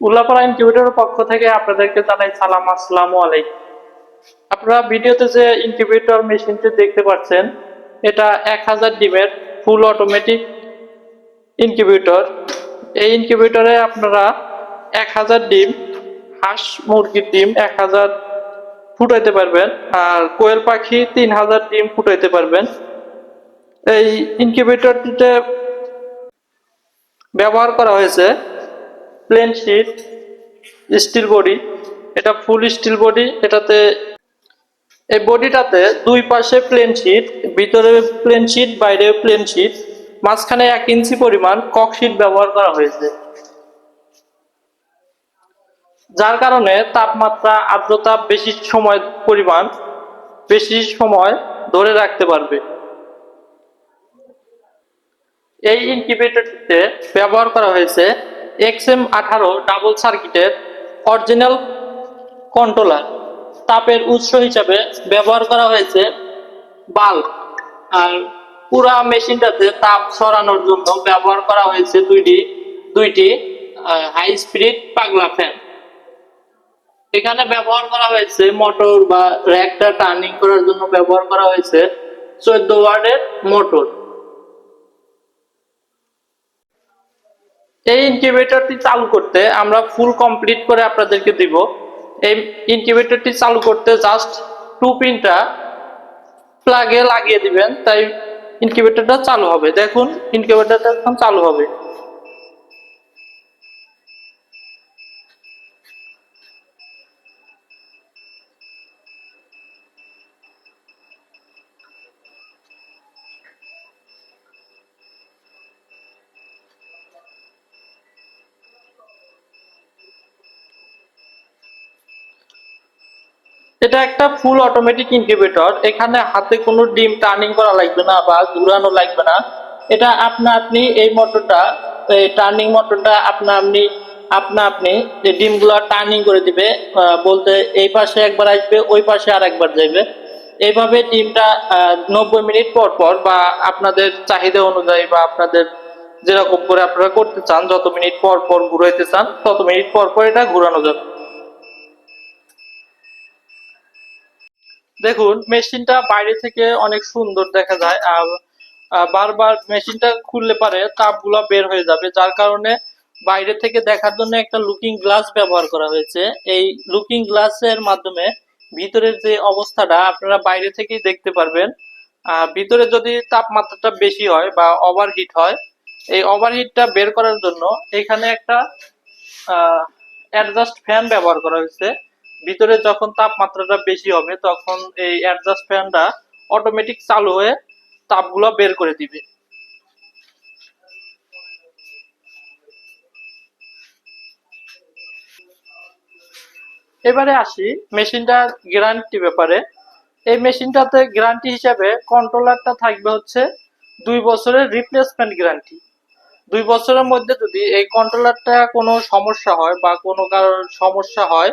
উল্লাপাড়া ইনকিউবেটরের পক্ষ থেকে আপনাদেরকে জানাই সালাম, আসসালামু আলাইকুম। আপনারা ভিডিওতে যে ইনকিউবেটর মেশিনটি দেখতে পাচ্ছেন, এটা এক হাজার ডিমের ফুল অটোমেটিক ইনকিউবেটর। এই ইনকিউবেটরে আপনারা এক হাজার ডিম, হাঁস, মুরগির ডিম এক হাজার ফুটাইতে পারবেন আর কোয়েল পাখি তিন হাজার ডিম ফুটাইতে পারবেন। এই ইনকিউবেটরটিতে ব্যবহার করা হয়েছে প্লেন শিট স্টিল বডি এটা ফুল স্টিল বডি এটাতে এই বডিটাতে দুই পাশে প্লেন শিট ভিতরে প্লেন শিট বাইরে প্লেন শিট মাঝখানে এক ইঞ্চি পরিমাণ কক শিট ব্যবহার করা হয়েছে। যার কারণে তাপমাত্রা, আর্দ্রতা বেশি সময়, পরিমাণ বেশি সময় ধরে রাখতে পারবে। এই ইনকিউবেটরটিতে ব্যবহার করা হয়েছে এক্সএম আঠারো ডাবল সার্কিটের অরিজিনাল কন্ট্রোলার। তাপের উৎস হিসাবে ব্যবহার করা হয়েছে বাল্ব। আর পুরা মেশিনটাতে তাপ সরানোর জন্য ব্যবহার করা হয়েছে দুইটি দুইটি হাই স্পিড পাগলা ফ্যান এখানে ব্যবহার করা হয়েছে মোটর বা র্যাকটা টার্নিং করার জন্য ব্যবহার করা হয়েছে চোদ্দ ওয়ার্ডের মোটর। এই ইনকিউবেটরটি চালু করতে আমরা ফুল কমপ্লিট করে আপনাদেরকে দিব। এই ইনকিউবেটরটি চালু করতে জাস্ট টু পিনটা প্লাগে লাগিয়ে দিবেন, তাই ইনকিউবেটরটা চালু হবে। দেখুন ইনকিউবেটরটা এখন চালু হবে। এটা একটা ফুল অটোমেটিক ইনকিউবেটর এখানে হাতে কোনো ডিম টার্নিং করা লাগবে না বা ঘুরানো লাগবে না। এটা আপনা আপনি এই মোটরটা এই টার্নিং মোটরটা আপনা আপনি আপনা আপনি যে ডিমগুলো টার্নিং করে দিবে বলতে এই পাশে একবার আসবে, ওই পাশে আর একবার যাবে এইভাবে ডিমটা নব্বই মিনিট পর পর বা আপনাদের চাহিদা অনুযায়ী বা আপনাদের যেরকম করে আপনারা করতে চান, যত মিনিট পর পর ঘুরাইতে চান, তত মিনিট পর পর এটা ঘুরানো যাবে। দেখুন, মেশিনটা বাইরে থেকে অনেক সুন্দর দেখা যায় আর বারবার মেশিনটা খুললে পারে তাপগুলা বের হয়ে যাবে, যার কারণে বাইরে থেকে দেখার জন্য একটা লুকিং গ্লাস ব্যবহার করা হয়েছে। এই লুকিং গ্লাসের মাধ্যমে ভিতরের যে অবস্থাটা আপনারা বাইরে থেকেই দেখতে পারবেন। ভিতরে যদি তাপমাত্রাটা বেশি হয় বা ওভারহিট হয়, এই ওভারহিটটা বের করার জন্য এখানে একটা অ্যাডজাস্ট ফ্যান ব্যবহার করা হয়েছে। ভিতরে যখন তাপমাত্রাটা বেশি হবে, তখন এই অ্যাডজাস্ট ফ্যানটা অটোমেটিক চালু হয়ে তাপগুলো বের করে দিবে। এবারে আসি মেশিনটা গ্যারান্টি ব্যাপারে। এই মেশিনটাতে গ্যারান্টি হিসাবে কন্ট্রোলারটা থাকবে হচ্ছে দুই বছরের রিপ্লেসমেন্ট গ্যারান্টি দুই বছরের মধ্যে যদি এই কন্ট্রোলারটা কোনো সমস্যা হয় বা কোনো কারোর সমস্যা হয়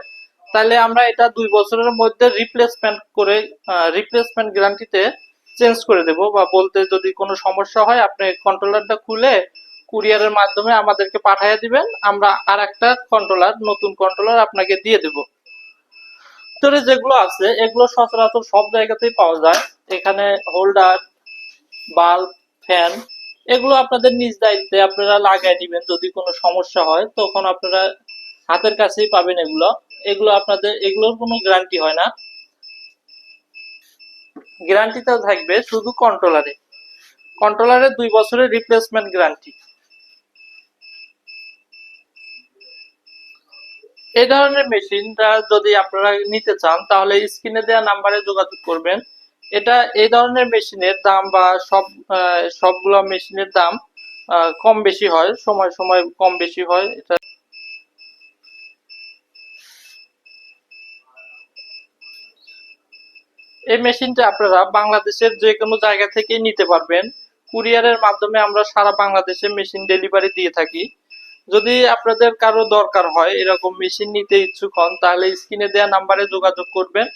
তাহলে আমরা এটা দুই বছরের মধ্যে রিপ্লেসমেন্ট করে রিপ্লেসমেন্ট গ্যারান্টিতে চেঞ্জ করে দেব বা বলতে যদি কোনো সমস্যা হয়, আপনি কন্ট্রোলারটা খুলে কুরিয়ারের মাধ্যমে আমাদেরকে পাঠিয়ে দিবেন। আমরা আর একটা কন্ট্রোলার নতুন কন্ট্রোলার আপনাকে দিয়ে দেব। ভিতরে যেগুলো আছে, এগুলো সচরাচর সব জায়গাতেই পাওয়া যায়। এখানে হোল্ডার বাল্ব ফ্যান এগুলো আপনাদের নিজ দায়িত্বে আপনারা লাগাই দিবেন। যদি কোনো সমস্যা হয়, তখন আপনারা হাতের কাছেই পাবেন এগুলো। এগুলো আপনাদের, এগুলোর কোনো গ্যারান্টি হয় না। গ্যারান্টিটা থাকবে শুধু কন্ট্রোলারে কন্ট্রোলারে দুই বছরের রিপ্লেসমেন্ট গ্যারান্টি এই ধরনের মেশিনটা যদি আপনারা নিতে চান, তাহলে স্ক্রিনে দেওয়া নাম্বারে যোগাযোগ করবেন। এটা এই ধরনের মেশিনের দাম বা সব সবগুলো মেশিনের দাম কম বেশি হয়, সময় সময় কম বেশি হয়। এটা এই মেশিনটা আপনারা বাংলাদেশের যে কোনো জায়গা থেকে নিতে পারবেন। কুরিয়ারের মাধ্যমে আমরা সারা বাংলাদেশে মেশিন ডেলিভারি দিয়ে থাকি। যদি আপনাদের কারও দরকার হয়, এরকম মেশিন নিতে ইচ্ছুক হন, তাহলে স্ক্রিনে দেওয়া নাম্বারে যোগাযোগ করবেন।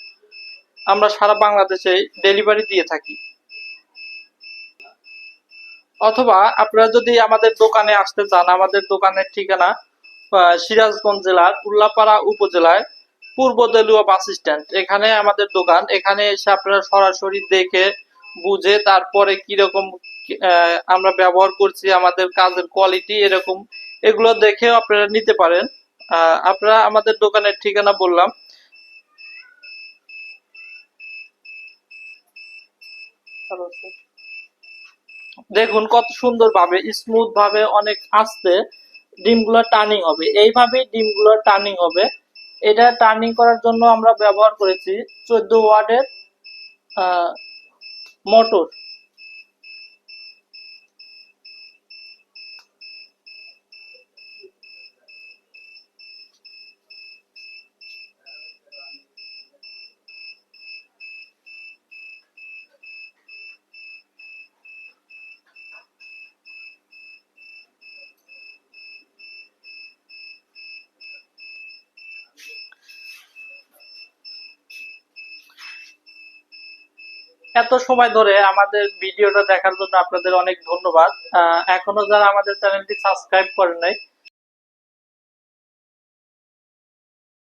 আমরা সারা বাংলাদেশে ডেলিভারি দিয়ে থাকি। অথবা আপনারা যদি আমাদের দোকানে আসতে চান, আমাদের দোকানের ঠিকানা সিরাজগঞ্জ জেলার উল্লাপাড়া উপজেলায় পূর্ব দেলুয়া বাস স্ট্যান্ড। এখানে আমাদের দোকান। এখানে এসে আপনারা সরাসরি দেখে বুঝে তারপরে কীরকম আমরা ব্যবহার করছি, আমাদের কাজের কোয়ালিটি এরকম, এগুলো দেখেও আপনারা নিতে পারেন। আপনারা আমাদের দোকানের ঠিকানা বললাম। দেখুন, কত সুন্দর ভাবে স্মুথ ভাবে অনেক আস্তে ডিমগুলো টার্নিং হবে। এইভাবেই ডিমগুলো টার্নিং হবে। এটা টার্নিং করার জন্য আমরা ব্যবহার করেছি চোদ্দ ওয়ার্ডের মোটর এত সময় ধরে আমাদের ভিডিওটা দেখার জন্য আপনাদের অনেক ধন্যবাদ। এখনও যারা আমাদের চ্যানেলটি সাবস্ক্রাইব করেন নাই